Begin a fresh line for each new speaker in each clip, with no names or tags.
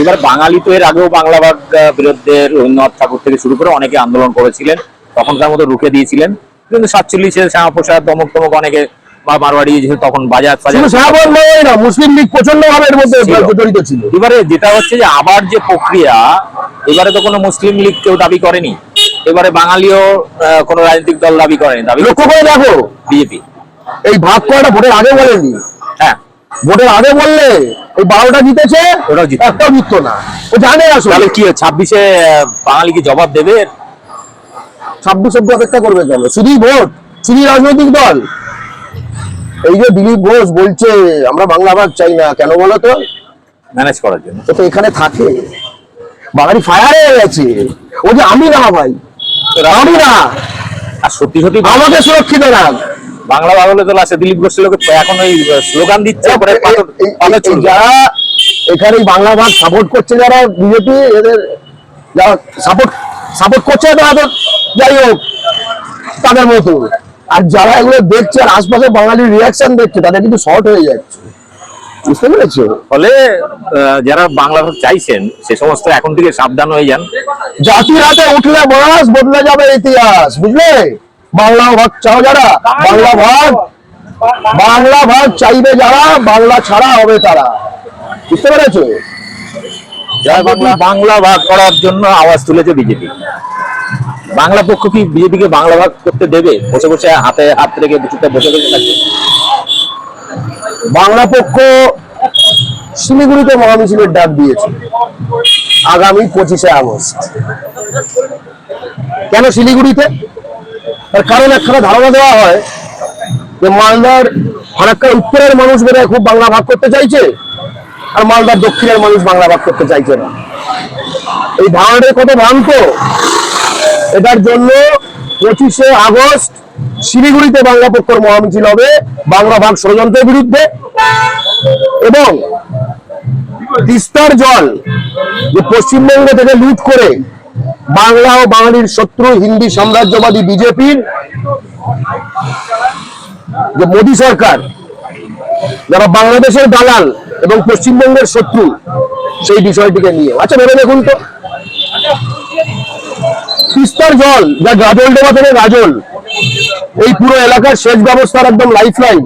এবার বাঙালি তো এর আগেও বাংলা ভাগ বিরুদ্ধে রবীন্দ্রনাথ ঠাকুর থেকে শুরু করে অনেকে আন্দোলন করেছিলেন তখনকার মতো রুখে দিয়েছিলেন। কিন্তু সাতচল্লিশে শ্যামাপ্রসাদ তমক তমক অনেকে বা মারবাড়ি তখন বাজার
মুসলিম লীগ প্রচণ্ড ভাবে এর মধ্যে
ছিল।
জড়িত ছিল।
এবারে যেটা হচ্ছে যে আবার যে প্রক্রিয়া এবারে তো কোনো মুসলিম লীগ কেউ দাবি করেনি। এবারে বাঙালিও কোনো রাজনৈতিক দল দাবি করেনি। দাবি
লক্ষ্য করে দেখো
বিজেপি।
এই ভাগ করাটা ভোটের আগে বলেনি
হ্যাঁ।
ভোটের আগে বললে ওই বারোটা জিতেছে
ওটাও জিতবে।
একটাও জিততো না। ও জানে আসলে।
তাহলে কি ছাব্বিশে বাঙালি কি জবাব দেবে?
ছাব্বিশ অব্দি অপেক্ষা করবে কেন? শুধুই ভোট শুধুই রাজনৈতিক দল। এই যে দিলীপ ঘোষ বলছে আমরা বাংলা ভাগ চাই না কেন বলো তো?
ম্যানেজ করার জন্য।
তো এখানে থাকে। বাঙালি ফায়ার হয়ে গেছে। ও যে আমি না ভাই। আমি না।
আর সত্যি সত্যি
আমাকে সুরক্ষিত রাখ।
বাংলা বাংলা তো লাস্টে দিলীপ ঘোষ লোকে এখন ওই স্লোগান দিচ্ছে।
যারা এখানে বাংলা ভাগ সাপোর্ট করছে যারা বিজেপি এদের যারা সাপোর্ট সাপোর্ট করছে তারা তো যাই হোক তাদের মতো। আর যারা এগুলো দেখছে আর আশপাশে বাঙালির রিয়াকশন দেখছে তাদের কিন্তু শর্ট হয়ে যাচ্ছে। বুঝতে পেরেছ?
ফলে যারা বাংলা ভাগ চাইছেন সে সমস্ত এখন থেকে সাবধান হয়ে যান।
জাতির হাতে উঠলে মাস বদলে যাবে ইতিহাস বুঝলে? বাংলা ভাগ চাও যারা? বাংলা ভাগ বাংলা ভাগ চাইবে যারা বাংলা ছাড়া হবে তারা। বুঝতে পেরেছ?
বাংলা। ভাগ করার জন্য আওয়াজ তুলেছে বিজেপি। বাংলা পক্ষ কি বিজেপিকে বাংলা ভাগ করতে দেবে? বসে বসে হাতে হাত রেখে বসে বসে থাকবে।
বাংলা পক্ষ শিলিগুড়িতে মহামিছিলের ডাক দিয়েছে। আগামী পঁচিশে আগস্ট। কেন শিলিগুড়িতে? তার কারণ একখানা ধারণা দেওয়া হয় যে মালদার ফারাক্কার উত্তরের মানুষ বেড়ে খুব বাংলা ভাগ করতে চাইছে আর মালদার দক্ষিণের মানুষ বাংলা ভাগ করতে চাইছে না। এই ধারণাটা কত ভ্রান্ত? এটার জন্য পঁচিশে আগস্ট শিলিগুড়িতে বাংলা পক্ষের মহামিছিল হবে, বাংলা ভাগ ষড়যন্ত্রের বিরুদ্ধে এবং তিস্তার জল যে পশ্চিমবঙ্গ থেকে লুট করে বাংলা ও বাঙালির শত্রু, হিন্দি সাম্রাজ্যবাদী বিজেপির যে মোদী সরকার, যারা বাংলাদেশের দালাল এবং পশ্চিমবঙ্গের শত্রু, সেই বিষয়টিকে নিয়ে। আচ্ছা ভেবে দেখুন তো। তিস্তার জল, যা গাজল ডোবা থেকে গাজল, এই পুরো এলাকার সেচ ব্যবস্থার একদম লাইফ লাইন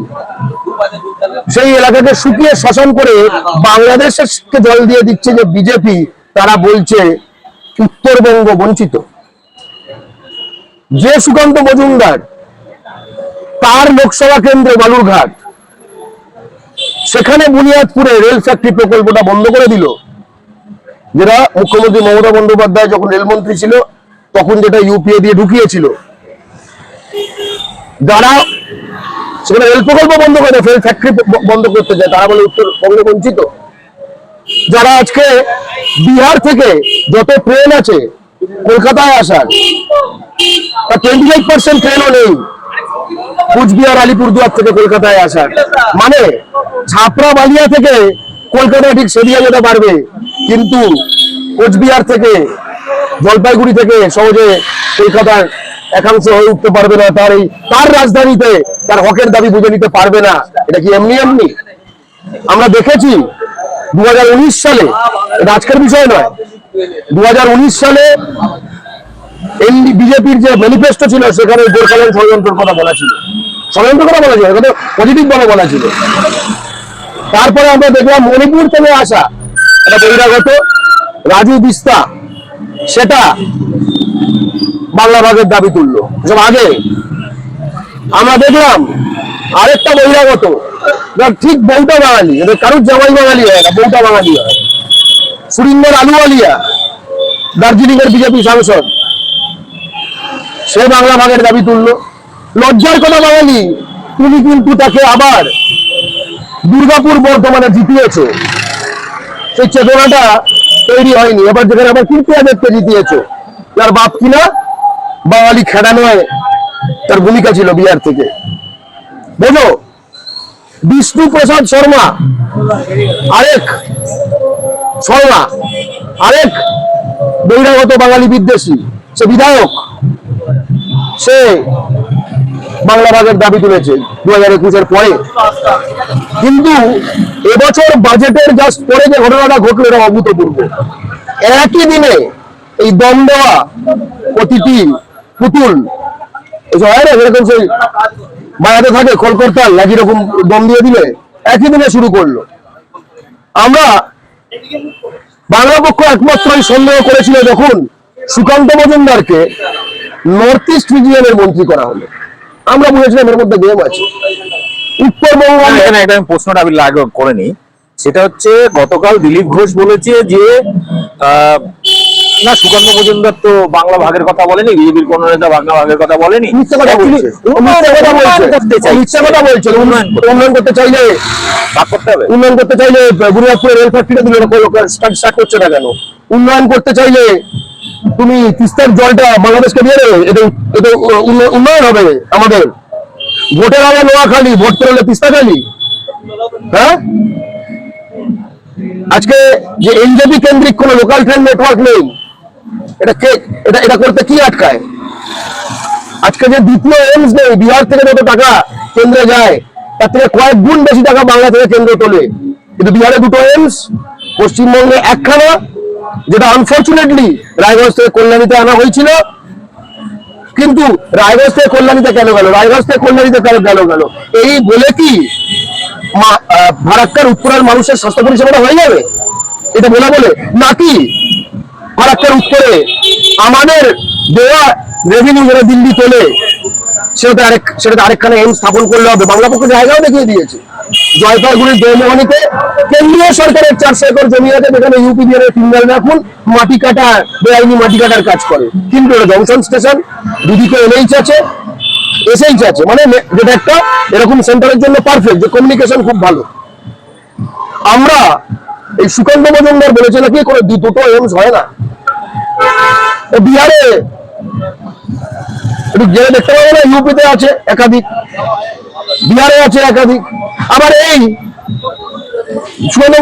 সেই এলাকাকে শুকিয়ে শাসন করে বাংলাদেশকে জল দিয়ে দিচ্ছে যে বিজেপি, তারা বলছে উত্তরবঙ্গ বঞ্চিত। যে সুকান্ত মজুমদার, তার লোকসভা কেন্দ্র বালুরঘাট। সেখানে বুনিয়াদপুরে রেল ফ্যাক্টরি প্রকল্পটা বন্ধ করে দিল। যেটা মুখ্যমন্ত্রী মমতা বন্দ্যোপাধ্যায় যখন রেলমন্ত্রী ছিল, তখন যেটা ইউপিএ দিয়ে ঢুকিয়েছিল। যারা সেখানে রেল প্রকল্প বন্ধ করে, রেল ফ্যাক্টরি বন্ধ করতে চায়, তারা বলে উত্তরবঙ্গে বঞ্চিত। যারা আজকে বিহার থেকে যত ট্রেন আছে, কলকাতায় আসার তার টোয়েন্টি পার্সেন্ট ট্রেনও নেই। কুচবিহার, আলিপুরদুয়ার থেকে কলকাতায় আসার। মানে ছাপড়া বালিয়া থেকে কলকাতা ঠিক যেতে পারবে। কিন্তু কোচবিহার থেকে, জলপাইগুড়ি থেকে সহজে কলকাতার একাংশ হয়ে উঠতে পারবে না। তার এই, তার রাজধানীতে, তার হকের দাবি বুঝে নিতে পারবে না। এটা কি এমনি এমনি? আমরা দেখেছি সালে আজকের বিষয় নয় দু সালে এনডি, বিজেপির যে ম্যানিফেস্টো ছিল, সেখানে গোর্খাল্যান্ড ষড়যন্ত্রের কথা বলা ছিল। ষড়যন্ত্র কথা বলা ছিল, এটা পজিটিভ বলা ছিল। তারপরে আমরা দেখলাম মণিপুর থেকে আসা একটা বহিরাগত, রাজু বিস্তা, সেটা বাংলা ভাগের দাবি তুললো। আগে। আমরা দেখলাম আরেকটা বহিরাগত ঠিক বউটা বাঙালি। কারুর জামাই বাঙালি হয় না, বউটা বাঙালি হয়। সুরিন্দর আলুওয়ালিয়া দার্জিলিং এর বিজেপি সাংসদ। সে বাংলা ভাগের দাবি তুললো। লজ্জার কথা বাঙালি, তুমি কিন্তু তাকে আবার দুর্গাপুর বর্তমানে জিতিয়েছো। সেই চেতনাটা তৈরি হয়নি। এবার যেখানে আবার কিন্তু দেখতে জিতিয়েছো। যার বাপ কিনা বাঙালি খেড়া নয়, তার ভূমিকা ছিল বিহার থেকে। বোঝো বিষ্ণু প্রসাদ শর্মা। আরেক। শর্মা। আরেক বহিরাগত বাঙালি বিদ্বেষী। সে বিধায়ক। সে বাংলা ভাগের দাবি তুলেছে দু হাজার একুশের পরে। কিন্তু এবছর বাজেটের জাস্ট পরে যে ঘটনাটা ঘটলো, এটা অভূতপূর্ব। একই দিনে এই দম দেওয়া প্রতিটি পুতুল এসব হয় না যেরকম সেই মায়াতে থাকে, কলকাতার একই রকম দম দিয়ে দিলে একই দিনে শুরু করল। আমরা বাংলা পক্ষ একমাত্র সন্দেহ করেছিল যখন সুকান্ত মজুমদারকে নর্থ ইস্ট রিজিয়নের মন্ত্রী করা হলো। আমরা বলেছিলাম এর মধ্যে গেম আছে। উত্তরবঙ্গ
এখানে একটা প্রশ্নটা আমি লাগে করেনি। সেটা হচ্ছে গতকাল দিলীপ ঘোষ বলেছে যে না সুকান্ত মজুমদার তো বাংলা ভাগের কথা বলেনি বিজেপির কোন নেতা বাংলা ভাগের কথা বলেনি।
কথা বলছে।
উন্নয়ন করতে
চাইলে উন্নয়ন করতে চাইলে গুরুদাসপুরে রেল ফ্যাক্টরি দিলে স্টার্ট স্টার্ট করছে না কেন? উন্নয়ন করতে চাইলে তুমি তিস্তার জলটা বাংলাদেশকে দিয়ে দেবে। এটা এটা উন্নয়ন হবে আমাদের। ভোটের আগে নোয়াখালী ভোট পেরোলে তিস্তাখালী হ্যাঁ? আজকে যে এনজেপি কেন্দ্রিক কোনো লোকাল ট্রেন নেটওয়ার্ক নেই। এটা কে, এটা এটা করতে কি আটকায়? আজকে যে দ্বিতীয় এমস নেই বিহার থেকে যত টাকা কেন্দ্রে যায়, তার থেকে কয়েক গুণ বেশি টাকা বাংলা থেকে কেন্দ্র তোলে। কিন্তু বিহারে দুটো এমস পশ্চিমবঙ্গে একখানা, যেটা আনফর্চুনেটলি রায়গঞ্জ থেকে কল্যাণীতে আনা হয়েছিল। কিন্তু রায়গঞ্জ থেকে কল্যাণীতে কেন গেল? রায়গঞ্জ থেকে কল্যাণীতে কেন গেল গেল? এই বলে কি ফারাক্কার উত্তরের মানুষের স্বাস্থ্য পরিষেবাটা হয়ে যাবে? এটা বলে বলে। নাকি ফারাক্কার উত্তরে আমাদের দেওয়া রেভিনিউ যেটা দিল্লি তোলে সেটাতে আরেক, সেটাতে আরেকখানে এম স্থাপন করলে হবে। বাংলা পক্ষ জায়গাও দেখিয়ে দিয়েছে। জয়পাইগুড়ির দেওমোহনীতে কেন্দ্রীয় সরকারের চারশো একর জমি আছে, যেখানে ইউপি বিহারের ফিঙ্গার রাখুন, মাটি কাটা, বেআইনি মাটি কাটার কাজ করে। কিন্তু এটা জংশন স্টেশন, দুদিকে এনএইচ আছে এসএইচ আছে। মানে যেটা একটা এরকম সেন্টারের জন্য পারফেক্ট যে কমিউনিকেশন খুব ভালো। আমরা এই সুকান্ত মজুমদার বলেছে নাকি কোনো দুটো এমস হয় না? বিহারে, একটু গেলে দেখতে পাবো না, ইউপিতে আছে একাধিক, বিহারে আছে একাধিক। আবার এই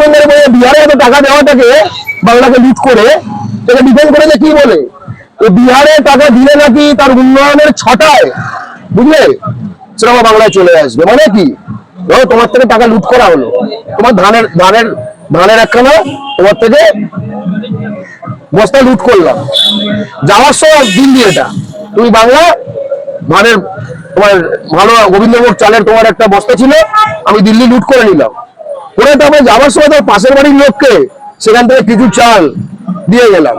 বলে বিহারে এত টাকা দেওয়াটাকে বাংলাকে লুট করে এটা ডিপেন্ড করে যে কি বলে? বিহারে টাকা দিলে নাকি তার উন্নয়নের ছটায়, বুঝলে? সেটা বাংলায় চলে আসবে। মানে কি? ধরো তোমার থেকে টাকা লুট করা হলো। তোমার ধানের ধানের ধানের একখানা তোমার থেকে বস্তা লুট করলাম। যাওয়ার সময় দিল্লি এটা। তুমি বাংলা ধানের তোমার ভালো গোবিন্দভোগ চালের তোমার একটা বস্তা ছিল, আমি দিল্লি লুট করে নিলাম। করে তারপরে যাওয়ার সময় তোমার পাশের বাড়ির লোককে সেখান থেকে কিছু চাল দিয়ে গেলাম।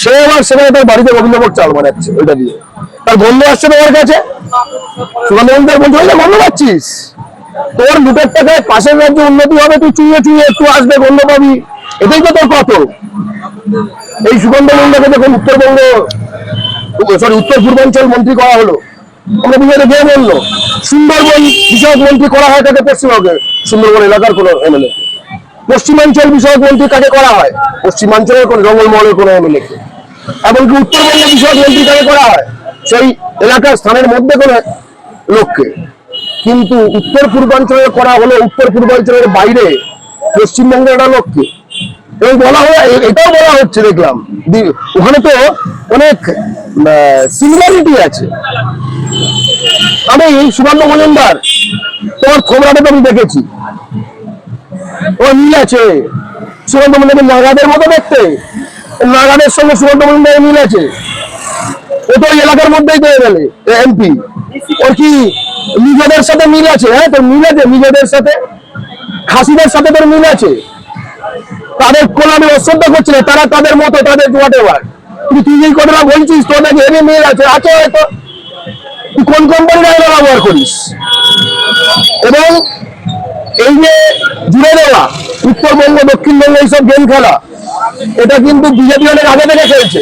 সে আবার সেখানে তার বাড়িতে গোবিন্দভোগ চাল বানাচ্ছে ওইটা দিয়ে। তার বন্ধু আসছে তোমার কাছে? সুগন্ধ বন্ধু বন্ধু পাচ্ছিস? তোর লুটের টাকায় পাশের রাজ্যে উন্নতি হবে, তুই চুইয়ে চুইয়ে একটু আসবে, গন্ধ পাবি। এটাই তো তোর কত এই সুগন্ধ মন্ডলকে যখন উত্তরবঙ্গ সরি উত্তর পূর্বাঞ্চল মন্ত্রী করা হলো গিয়ে বলল, সুন্দরবন বিষয়ক মন্ত্রী করা হয় তাকে পশ্চিমবঙ্গের সুন্দরবন এলাকার কোনো এমএলএ পশ্চিমাঞ্চল বিষয়ক মন্ত্রী কাকে করা হয়? পশ্চিমাঞ্চলের কোন, জঙ্গলমহলের কোনো এমএলএ কে? এমনকি উত্তরবঙ্গ বিষয়ক মন্ত্রী কাকে করা হয়? সেই এলাকার স্থানের মধ্যে কোনো লোককে কিন্তু উত্তর পূর্বাঞ্চলে করা হলো, উত্তর পূর্বাঞ্চলের বাইরে, পশ্চিমবঙ্গের একটা লোককে। এবং বলা হয়, এটাও বলা হচ্ছে, দেখলাম ওখানে তো অনেক সিমিলারিটি আছে। আমি সুবর্ণ মজুমদার, তোমার খবরাটা তো আমি দেখেছি। ও মিল আছে সুবর্ণ মজুমদার নাগাদের মতো দেখতে। নাগাদের সঙ্গে সুবর্ণ মজুমদারের মিল আছে। ও তো এলাকার মধ্যেই গেলে এমপি। ওর কি নিজেদের সাথে মিল আছে হ্যাঁ তোর মিল আছে, নিজেদের সাথে, খাসিদের সাথে তোর মিল আছে। তাদের কোন আমি অশ্রদ্ধা করছি না, তারা তাদের মতো, তাদের হোয়াট এভার কিন্তু তুই যেই কথাটা বলছিস, তোর নাকি হেভি মিল আছে আছে হয়তো। তুই কোন কোম্পানির আইনা ব্যবহার করিস? এবং এই যে জুড়ে দেওয়া, উত্তরবঙ্গ, দক্ষিণবঙ্গ, এইসব গেম খেলা, এটা কিন্তু বিজেপি অনেক আগে থেকে খেলছে।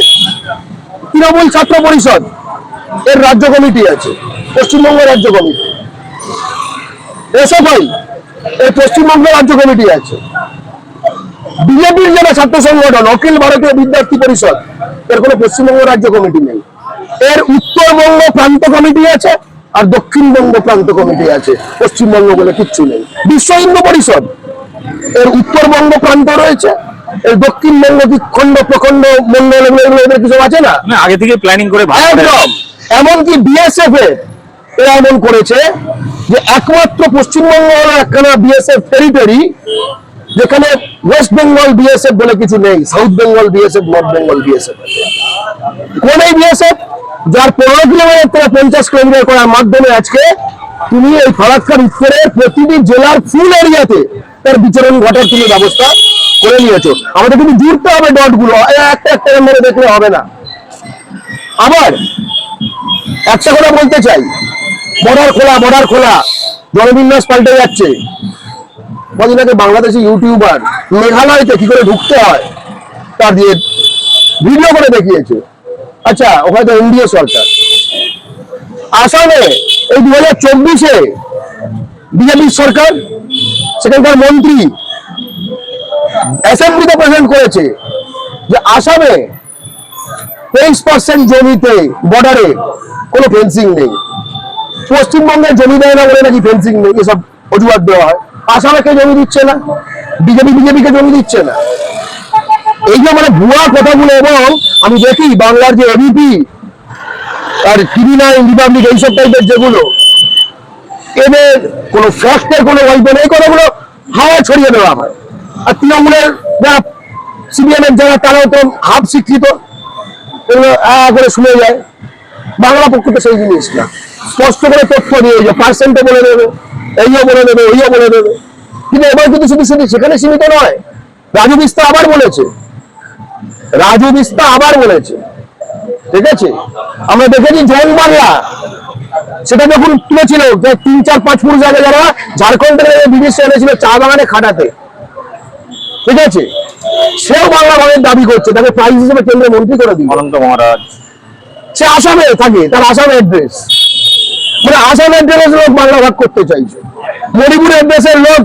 তৃণমূল ছাত্র পরিষদ, এর রাজ্য কমিটি আছে। পশ্চিমবঙ্গ রাজ্য কমিটি হয় এর পশ্চিমবঙ্গ রাজ্য কমিটি আছে বিজেপির যেটা ছাত্র সংগঠন অখিল ভারতীয় বিদ্যার্থী পরিষদ এর কোনো পশ্চিমবঙ্গ রাজ্য কমিটি নেই এর উত্তরবঙ্গ প্রান্ত কমিটি আছে আর দক্ষিণবঙ্গ প্রান্ত কমিটি আছে পশ্চিমবঙ্গ বলে কিচ্ছু নেই বিশ্ব হিন্দু পরিষদ এর উত্তরবঙ্গ প্রান্ত রয়েছে এর দক্ষিণবঙ্গ কি খণ্ড প্রখণ্ড মন্ডল কিছু আছে না
আগে থেকে প্ল্যানিং করে
একদম এমনকি বিএসএফ এর এমন করেছে যে একমাত্র পশ্চিমবঙ্গ হলো একখানা বিএসএফ টেরিটরি যেখানে ওয়েস্ট বেঙ্গল বিএসএফ বলে কিছু নেই South Bengal BSF North Bengal BSF কোন এই বিএসএফ যার পনেরো কিলোমিটার থেকে পঞ্চাশ কিলোমিটার করার মাধ্যমে আজকে তুমি এই ফারাক্কার উত্তরের প্রতিটি জেলার ফুল এরিয়াতে তার বিচরণ ঘটার তুমি ব্যবস্থা করে নিয়েছো। আমাদের কিন্তু জুড়তে হবে ডটগুলো একটা একটা মেরে দেখলে হবে না। আবার একটা কথা বলতে চাই বর্ডার খোলা বর্ডার খোলা। জনবিন্যাস পাল্টে যাচ্ছে। কদিন আগে বাংলাদেশি ইউটিউবার মেঘালয়তে কি করে ঢুকতে হয়, তার দিয়ে ভিডিও করে দেখিয়েছে। আচ্ছা ওখানে তো এনডিএ সরকার। আসামে এই দু হাজার চব্বিশে বিজেপি সরকার, সেখানকার মন্ত্রী অ্যাসেম্বলিতে প্রেজেন্ট করেছে যে আসামে তেইশ পার্সেন্ট জমিতে বর্ডারে কোনো ফেন্সিং নেই। পশ্চিমবঙ্গের জমি দেয় না বলে নাকি ফেন্সিং নেই, এসব অজুহাত দেওয়া হয়। আসামে জমি দিচ্ছে না, বিজেপি, বিজেপিকে জমি দিচ্ছে না। এই যে মানে ভুয়া কথাগুলো এবং আমি দেখি বাংলার যে এবিপি আর টিভি নাইন রিপাবলিক এইসব টাইপের যেগুলো, এদের কোনো ফ্যাক্টের কোনো গল্প নেই কথাগুলো হাওয়া ছড়িয়ে দেওয়া হয়। আর তৃণমূলের যারা সিপিএম এর যারা, তারাও তো হাফ শিক্ষিত, এগুলো করে শুনে যায়। বাংলা পক্ষ তো সেই জিনিস না। স্পষ্ট করে তথ্য দিয়ে যে পার্সেন্টে বলে দেবে এইও বলে দেবে ওইও বলে দেবে। কিন্তু এবার কিন্তু শুধু শুধু সেখানে সীমিত নয় রাজু বিস্তা আবার বলেছে। রাজু বিস্তা আবার বলেছে। ঠিক আছে? আমরা দেখেছি জল বাংলা সেটা যখন তুলেছিল যে তিন চার পাঁচ পুরুষ আগে যারা ঝাড়খণ্ড থেকে বিদেশে এনেছিল চা বাগানে খাটাতে। ঠিক আছে? সেও বাংলা ভাগের দাবি করছে তাকে প্রাইজ হিসেবে কেন্দ্রের মন্ত্রী করে দিল।
অনন্ত মহারাজ।
সে আসামে থাকে তার আসাম অ্যাড্রেস মানে আসাম অ্যাড্রেসের লোক বাংলা ভাগ করতে চাইছে। মণিপুর অ্যাড্রেসের লোক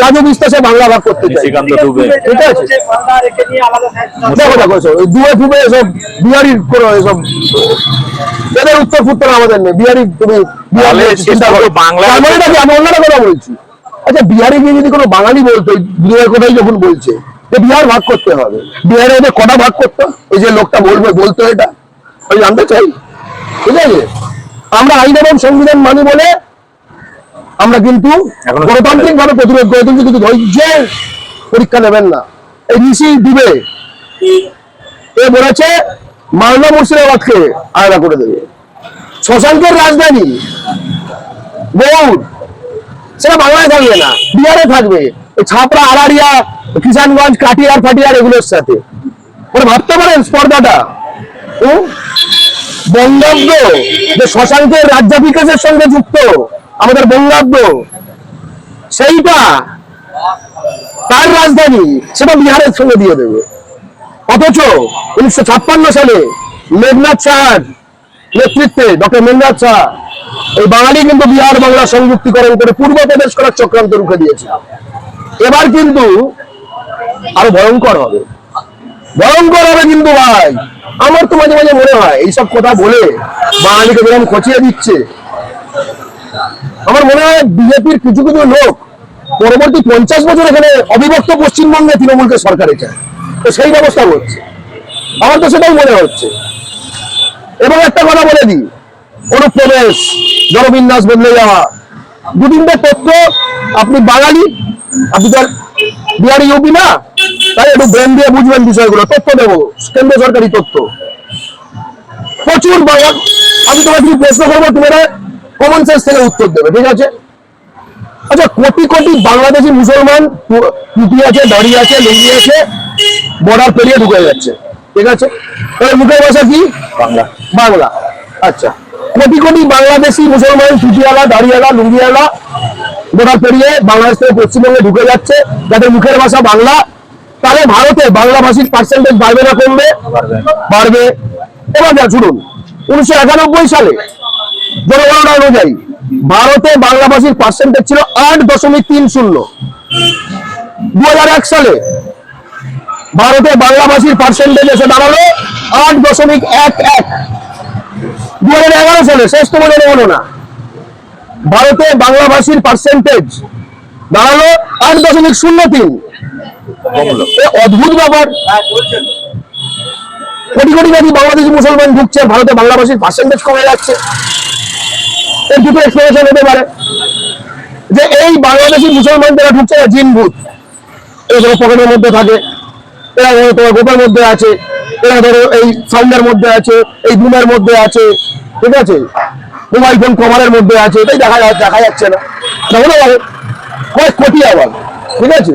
রাজু বিশ্বাসে বাংলা ভাগ করতে চাইছে। ঠিক আছে? দেখো দেখো এসব দুয়ে ফুবে এসব বিহারির কোনো এসব এদের উত্তর ফুত্তর আমাদের নেই। বিহারি তুমি করো।
বাংলা-
মানে আমি কথা বলছি। আচ্ছা বিহারি গিয়ে যদি কোনো বাঙালি বলতো দুয়ের কথাই যখন বলছে যে বিহার ভাগ করতে হবে। বিহারে ওদের কটা ভাগ করতো? এই যে লোকটা বলবে বলতো এটা। আমি জানতে চাই। ঠিক আছে? আমরা আইন এবং সংবিধান মানি বলে আমরা কিন্তু গণতান্ত্রিক ভাবে প্রতিরোধ করে তুলছি কিন্তু ধৈর্যের পরীক্ষা নেবেন না। এই ঋষি দিবে এ বলেছে মালদা মুর্শিদাবাদকে আলাদা করে দেবে। শশাঙ্কের রাজধানী গৌড় সেটা বাংলায় থাকবে না বিহারে থাকবে। ছাপড়া আড়ারিয়া কিষানগঞ্জ কাটিয়ার ফাটিয়ার এগুলোর সাথে। ভাবতে পারেন স্পর্ধাটা? বঙ্গাব্দ, যে শশাঙ্কের রাজ্যাভিষেকের সঙ্গে যুক্ত, আমাদের বঙ্গাব্দ, সেইটা তার রাজধানী? সেটা বিহারের সঙ্গে দিয়ে দেবে। অথচ উনিশশো ছাপ্পান্ন সালে মেঘনাথ শাহর নেতৃত্বে, ডক্টর মেঘনাথ শাহ এই বাঙালি কিন্তু বিহার বাংলা সংযুক্তিকরণ করে পূর্ব প্রদেশ করার চক্রান্ত রুখে দিয়েছে। এবার কিন্তু আরও ভয়ঙ্কর হবে। ভয়ঙ্কর হবে কিন্তু ভাই। আমার তো মাঝে মাঝে মনে হয়, এইসব কথা বলে বাঙালিকে যেরকম খচিয়ে দিচ্ছে। আমার মনে হয় বিজেপির কিছু কিছু লোক পরবর্তী পঞ্চাশ বছর এখানে অবিভক্ত পশ্চিমবঙ্গে তৃণমূলকে সরকারে চায় তো সেই ব্যবস্থা করছে আমার তো সেটাই মনে হচ্ছে। এবং একটা কথা বলে দিই, অনুপ্রবেশ, জনবিন্যাস বদলে যাওয়া। দু তথ্য, আপনি বাঙালি, আপনি তো বিহারি ইউপি না? তাই একটু ব্রেন দিয়ে বুঝবেন বিষয়গুলো তথ্য দেবো কেন্দ্র সরকারি তথ্য। প্রচুর বাংলা আমি তোমাকে কি প্রশ্ন করব তোমরা কমন সেন্স থেকে উত্তর দেবে ঠিক আছে? আচ্ছা কোটি কোটি বাংলাদেশি মুসলমান টু- টুপি আছে দাড়ি আছে লুঙ্গি আছে বর্ডার পেরিয়ে ঢুকে যাচ্ছে ঠিক আছে? তাহলে মুখের ভাষা কি?
বাংলা।
বাংলা। আচ্ছা কোটি কোটি বাংলাদেশি মুসলমান টুপিওয়ালা দাড়িওয়ালা লুঙ্গিওয়ালা বর্ডার পেরিয়ে বাংলাদেশ থেকে পশ্চিমবঙ্গে ঢুকে যাচ্ছে যাদের মুখের ভাষা বাংলা তাহলে ভারতে বাংলা ভাষীর পার্সেন্টেজ বাড়বে না কমবে? বাড়বে। এবার যা শুনুন। উনিশশো একানব্বই সালে জনগণনা অনুযায়ী ভারতে বাংলা ভাষীর পার্সেন্টেজ ছিল আট দশমিক তিন শূন্য। দু সালে ভারতে বাংলা ভাষীর পার্সেন্টেজ এসে দাঁড়াল আট দশমিক এক এক। দু হাজার এগারো সালে শেষতম জনগণনা। ভারতে বাংলা ভাষীর পার্সেন্টেজ দাঁড়াল আট দশমিক শূন্য তিন। অদ্ভুত ব্যাপার। কোটি কোটি নাকি বাংলাদেশি মুসলমান ঢুকছে, ভারতে বাংলা ভাষীর পার্সেন্টেজ কমে যাচ্ছে। এর দুটো এক্সপ্লেনেশন হতে পারে। যে এই বাংলাদেশি মুসলমান যারা ঢুকছে না জিন ভূত। এগুলো পকেটের মধ্যে থাকে, এরা ধরো তোমার গোপের মধ্যে আছে, এরা ধরো এই সাউন্ডের মধ্যে আছে, এই বুমের মধ্যে আছে, ঠিক আছে? মোবাইল ফোন কভারের মধ্যে আছে, এটাই দেখা দেখা যাচ্ছে না। হতে পারে কয়েক কোটি আবার, ঠিক আছে?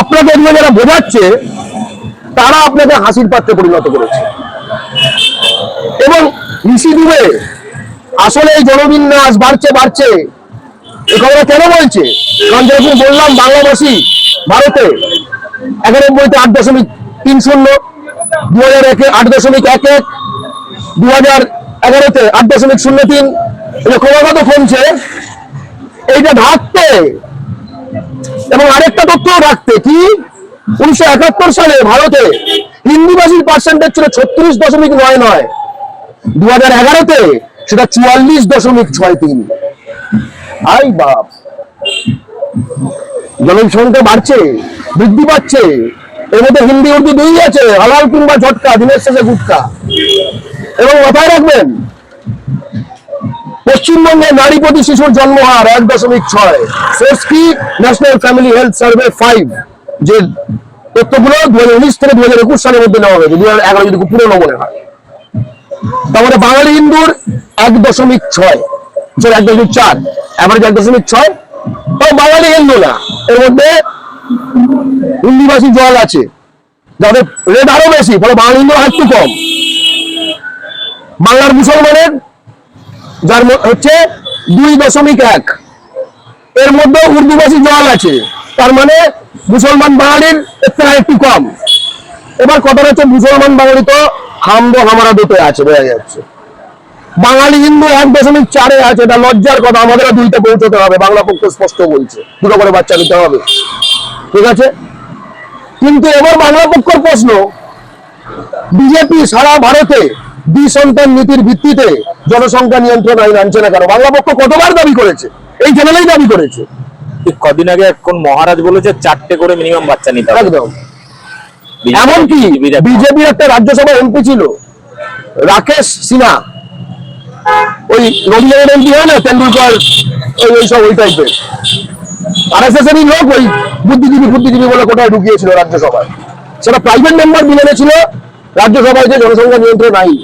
আপনাকে এগুলো যারা বোঝাচ্ছে, তারা আপনাকে হাসির পাত্রে পরিণত করেছে। এবং ঋষি ডুবে আসলে এই জনবিন্যাস বাড়ছে বাড়ছে। এ খবরটা কেন বলছে? কারণ যেরকম বললাম, বাংলাভাষী ভারতে একানব্বইতে আট দশমিক তিন শূন্য দু হাজার একে আট দশমিক এক এক দু হাজার এগারোতে আট দশমিক শূন্য তিন। এটা ক্রমাগত কমছে। এইটা ঢাকতে এবং আরেকটা তথ্য রাখতে কি? উনিশশো একাত্তর সালে ভারতে হিন্দিভাষীর পার্সেন্টেজ ছিল ছত্রিশ দশমিক নয় নয়। দু হাজার এগারোতে সেটা চুয়াল্লিশ দশমিক ছয় তিন। আই বাপ। জনসংখ্যা বাড়ছে, বৃদ্ধি পাচ্ছে, এর মধ্যে হিন্দি, উর্দু দুই আছে, হালাল কিংবা ঝটকা, দিনের শেষে গুটকা। এবং মাথায় রাখবেন পশ্চিমবঙ্গে নারী প্রতি শিশুর জন্মহার এক দশমিক ছয়। সোর্স কি National Family Health Survey five. যে তথ্যগুলো দু হাজার উনিশ থেকে দু হাজার একুশ সালের মধ্যে নেওয়া হয়েছে দু হাজার এগারো যদি পুরোনো মনে হয়। তারপরে বাঙালি হিন্দুর এক দশমিক ছয়, সরি, এক দশমিক চার অ্যাভারেজ এক দশমিক ছয়। তাও বাঙালি হিন্দু না, এর মধ্যে হিন্দিভাষী জল আছে। যাদের রেট আরও বেশি, ফলে বাঙালি হিন্দু একটু কম। বাংলার মুসলমানের যার হচ্ছে দুই দশমিক এক। এর মধ্যে উর্দুভাষী জল আছে। তার মানে মুসলমান বাঙালির এর একটু কম। এবার কথাটা হচ্ছে মুসলমান বাঙালি তো হামদো হামারা দুটো আছে, বোঝা যাচ্ছে। বাঙালি হিন্দু এক দশমিক চারে আছে, এটা লজ্জার কথা। আমাদেরও দুইটা পৌঁছতে হবে, বাংলা পক্ষ স্পষ্ট বলছে। দুটো করে বাচ্চা দিতে হবে। ঠিক আছে? কিন্তু এবার বাংলা পক্ষের প্রশ্ন, বিজেপি সারা ভারতে দ্বি সন্তান নীতির ভিত্তিতে জনসংখ্যা নিয়ন্ত্রণ আইন আনছে না কেন? বাংলা পক্ষ কতবার দাবি করেছে? এই চ্যানেলেই দাবি করেছে।
কদিন আগে কোন মহারাজ বলেছে চারটে করে মিনিমাম বাচ্চা নিতে
একদম। এমনকি
বিজেপির একটা-
রাজ্যসভা এমপি ছিল রাকেশ সিনহা। ওই রবীন্দ্র এমপি হয় না তেন্ডুলকর ওই ওই সব ওই টাইপের আর এস এস লোক ওই বুদ্ধিজীবী বুদ্ধিজীবী বলে কোথায় ঢুকিয়েছিল রাজ্যসভায়। সেটা প্রাইভেট মেম্বার বিল এনেছিল রাজ্যসভায় যে জনসংখ্যা নিয়ন্ত্রণ আইন।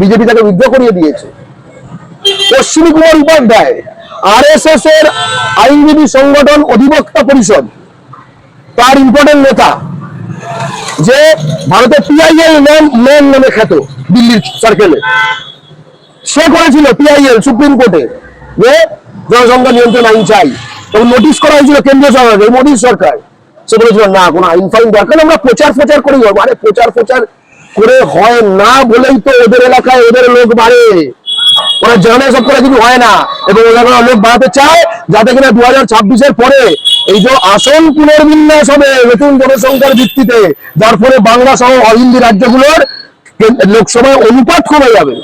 বিজেপি তাকে বিদ্রোহ করিয়ে দিয়েছে। পশ্চিমী Kumar Upadhyay R S S এর আইনজীবী সংগঠন অধিবক্তা পরিষদ, তার ইম্পর্টেন্ট নেতা, যে ভারতের পিআইএল ম্যান নামে খ্যাত দিল্লির সার্কেলে সে করেছিল পিআইএল সুপ্রিম কোর্টে, যে জনসংখ্যা নিয়ন্ত্রণ আইন চাই। তখন নোটিশ করা হয়েছিল কেন্দ্রীয় সরকার মোদী সরকার। সে বলেছিল, না, কোনো আইন ফাইন দরকার আমরা প্রচার প্রচার করি মানে প্রচার প্রচার করে হয় না বলেই তো ওদের এলাকায় ওদের লোক বাড়ে। ওরা জানে সব করে কিছু হয় না। এবং ওরা লোক বাড়াতে চায় যাতে কিনা দু হাজার ছাব্বিশের পরে এই যে আসন পুনর্বিন্যাস হবে নতুন জনসংখ্যার ভিত্তিতে, যার ফলে বাংলা সহ অহিন্দি রাজ্যগুলোর কে- লোকসভায় অনুপাত কমে যাবে।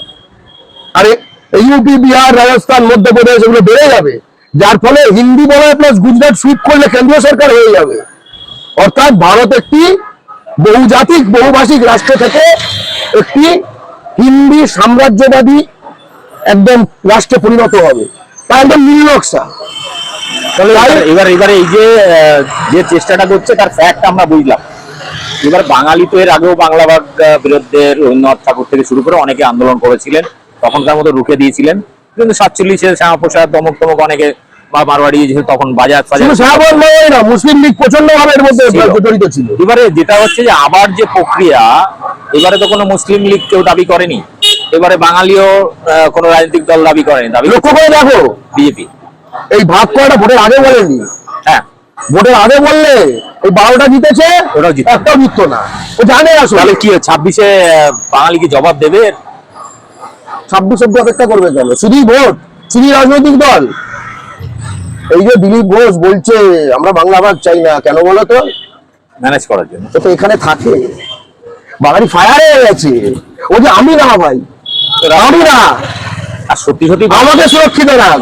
আরে ইউপি বিহার, রাজস্থান, মধ্যপ্রদেশ এগুলো বেড়ে যাবে। যার ফলে হিন্দি বলয় প্লাস গুজরাট সুইপ করলে কেন্দ্রীয় সরকার হয়ে যাবে। অর্থাৎ ভারত একটি বহুজাতিক বহুভাষিক রাষ্ট্র থেকে একটি হিন্দি সাম্রাজ্যবাদী একদম রাষ্ট্রে পরিণত হবে। তা একদম নীল নকশা
এবার- এবার এই যে যে চেষ্টাটা করছে তার ফ্যাক্ট আমরা বুঝলাম। এবার বাঙালি তো এর আগেও বাংলা ভাগ আহ, রবীন্দ্রনাথ ঠাকুর থেকে শুরু করে অনেকে আন্দোলন করেছিলেন। তখনকার মতো রুখে দিয়েছিলেন। কিন্তু সাতচল্লিশে শ্যামাপ্রসাদ তমক অনেকে বা মারওয়াড়ি যেহেতু তখন বাজার
মুসলিম লীগ প্রচণ্ড ভাবে এর মধ্যে জড়িত ছিল।
এবারে যেটা হচ্ছে যে আবার যে প্রক্রিয়া এবারে তো কোনো মুসলিম লীগ কেউ দাবি করেনি। এবারে বাঙালিও কোনো রাজনৈতিক দল দাবি করেনি দাবি
লক্ষ্য করে দেখো।
বিজেপি।
এই ভাগ করাটা ভোটের আগে বলেনি।
হ্যাঁ।
ভোটের আগে বললে এই বারোটা জিতেছে
ওটাও জিততো।
একটাও জিততো না। ও জানে আসলে।
তাহলে কি ছাব্বিশে বাঙালি কি জবাব দেবে?
ছাব্বিশ অব্দি অপেক্ষা করবে কেন? শুধুই ভোট? চিনি রাজনৈতিক দল? এই যে দিলীপ ঘোষ বলছে আমরা বাংলা ভাগ চাই না কেন বলো তো?
ম্যানেজ করার জন্য।
তো এখানে থাকে। বাঙালি ফায়ার হয়ে গেছে। ও যে আমি না ভাই। আমি না।
আর সত্যি সত্যি
আমাকে সুরক্ষিত রাখ।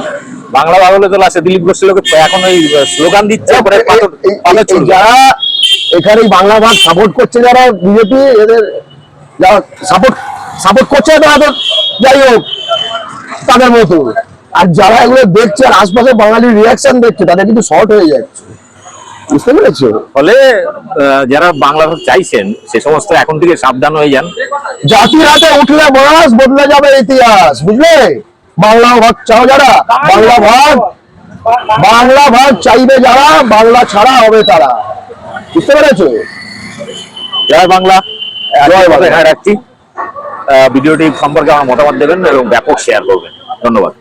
বাংলা বাবলে তো লাস্টে দিলীপ ঘোষ লোকে এখন ওই স্লোগান দিচ্ছে।
যারা এখানে বাংলা ভাগ সাপোর্ট করছে যারা বিজেপি এদের যারা সাপোর্ট সাপোর্ট করছে তাদের যাই হোক তাদের মতো। আর যারা এগুলো দেখছে আর আশপাশে বাঙালির রিয়াকশন দেখছে তাদের কিন্তু শর্ট হয়ে যাচ্ছে বুঝতে পেরেছ?
ফলে যারা বাংলা চাইছেন সে সমস্ত এখন থেকে সাবধান হয়ে যান।
জাতির হাতে উঠলে বয়স বদলে যাবে ইতিহাস বুঝলে? বাংলা ভাগ চাও যারা বাংলা ভাগ। বাংলা ভাগ চাইবে যারা বাংলা ছাড়া হবে তারা। বুঝতে পেরেছ?
জয় বাংলা।
জয় বাংলা।
এখানে রাখছি। ভিডিওটি সম্পর্কে আমার মতামত দেবেন এবং ব্যাপক শেয়ার করবেন। ধন্যবাদ।